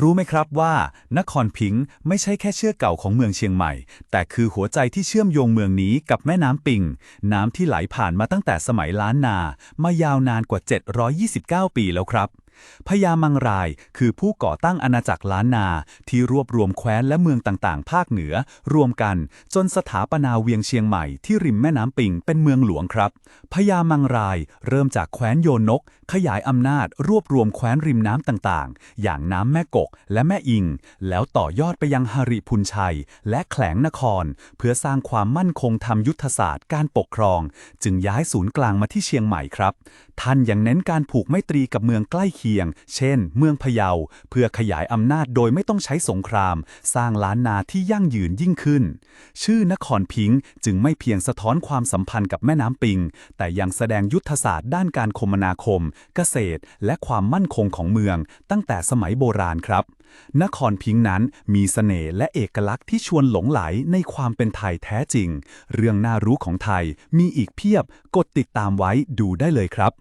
รู้ไหมครับว่า นครพิงค์ไม่ใช่แค่เชือกเก่าของเมืองเชียงใหม่ แต่คือหัวใจที่เชื่อมโยงเมืองนี้กับแม่น้ำปิง น้ำที่ไหลผ่านมาตั้งแต่สมัยล้านนา มายาวนานกว่า 729 ปีแล้วครับ พญามังรายคือผู้ก่อตั้งอาณาจักรล้านนา ที่รวบรวมแคว้นและเมืองต่างๆ ภาคเหนือ รวมกันจนสถาปนาเวียงเชียงใหม่ที่ริมแม่น้ำปิงเป็นเมืองหลวงครับพญามังรายเริ่มจากแคว้นโยนก ขยายอำนาจรวบรวมแคว้นริมน้ำต่างๆ อย่างน้ำแม่กกและแม่อิง แล้วต่อยอดไปยังหริพุนชัย และแขลงนคร เพื่อสร้างความมั่นคงทำยุทธศาสตร์การปกครอง จึงย้ายศูนย์กลางมาที่เชียงใหม่ครับ ท่านยังเน้นการผูกไมตรีกับเมืองใกล้เคียงเช่น เมืองพะเยา เพื่อขยายอำนาจโดยไม่ต้องใช้สงคราม สร้างล้านนาที่ยั่งยืนยิ่งขึ้น ชื่อนครพิงค์จึงไม่เพียงสะท้อนความสัมพันธ์กับแม่น้ำปิง แต่ยังแสดงยุทธศาสตร์ด้านการคมนาคม เกษตร และความมั่นคงของเมือง ตั้งแต่สมัยโบราณครับ นครพิงค์นั้นมีเสน่ห์และเอกลักษณ์ที่ชวนหลงไหลในความเป็นไทยแท้จริง เรื่องน่ารู้ของไทยมีอีกเพียบ กดติดตามไว้ดูได้เลยครับ